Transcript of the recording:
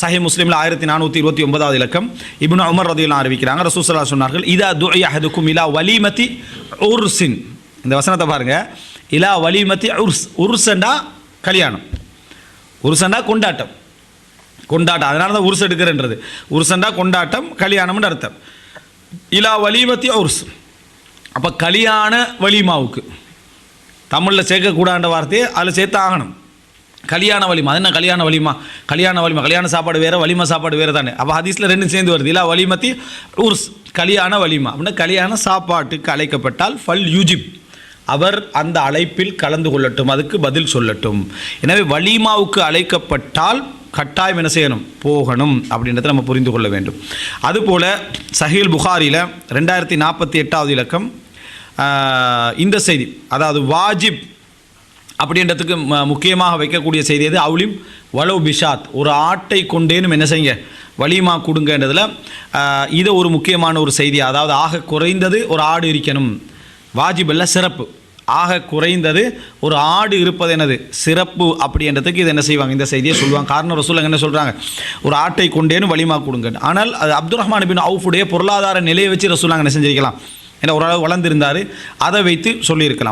சஹி முஸ்லீமில் ஆயிரத்தி நானூற்றி இருபத்தி ஒன்பதாவது இலக்கம். இப்னு உமர் ரதியெல்லாம் அறிவிக்கிறாங்க. ரசூசலா சொன்னார்கள் இதா துஐ அஹதுக்கும் இலா வலிமதி உர்சின் இந்த வசனத்தை பாருங்கள் இலா வலிமதி உர்ஸ். உர்சண்டா கல்யாணம். உருசண்டா கொண்டாட்டம். கொண்டாட்டம். அதனால தான் உருஸ் எடுக்கிறன்றது. உருசண்டா கொண்டாட்டம் கல்யாணம்னு அர்த்தம். இலா வலிமத்தி உருஸ். அப்போ கல்யாண வலிமாவுக்கு. தமிழில் சேர்க்கக்கூடாண்ட வார்த்தையை அதில் சேர்த்து ஆகணும். கல்யாண வலிமா. அது என்ன கல்யாண வலிமா? கல்யாண வலிமா. கல்யாண சாப்பாடு வேறு வலிமா சாப்பாடு வேறு தானே. அப்போ ஹதீஸில் ரெண்டும் சேர்ந்து வருது. இல்லை வலிமத்தி ஒரு கல்யாண வலிமா. அப்படின்னா கல்யாண சாப்பாட்டுக்கு அழைக்கப்பட்டால் ஃபல் யூஜிப். அவர் அந்த அழைப்பில் கலந்து கொள்ளட்டும். அதுக்கு பதில் சொல்லட்டும். எனவே வலிமாவுக்கு அழைக்கப்பட்டால் கட்டாயம் என்ன செய்யணும்? போகணும். அப்படின்றத நம்ம புரிந்து கொள்ள வேண்டும். அதுபோல் சஹீல் புகாரியில் ரெண்டாயிரத்தி நாற்பத்தி எட்டாவது இலக்கம் இந்த செய்தி. அதாவது வாஜிப் அப்படின்றதுக்கு ம- முக்கியமாக வைக்கக்கூடிய செய்தி எது? அவுலிம் வலவு பிஷாத். ஒரு ஆட்டை கொண்டேனும் என்ன செய்யுங்க? வலிமா கொடுங்கன்றதில் ஆஹ், இது ஒரு முக்கியமான ஒரு செய்தி. அதாவது ஆக குறைந்தது ஒரு ஆடு இருக்கணும். வாஜிபல்ல சிறப்பு. ஆக குறைந்தது ஒரு ஆடு இருப்பது என்னது? சிறப்பு அப்படின்றதுக்கு இது என்ன செய்வாங்க? இந்த செய்தியை சொல்லுவாங்க. காரணம் ரசூலங்க என்ன சொல்கிறாங்க ஒரு ஆட்டை கொண்டேனும் வலிமா கொடுங்க ஆனால் அது அப்துல் ரஹ்மான் பின் அவுஃபுடைய பொருளாதார நிலையை வச்சு ரசூலாங்க என்ன செஞ்சிருக்கலாம். ஏன்னா ஓரளவு வளர்ந்திருந்தார். அதை வைத்து சொல்லியிருக்கலாம்.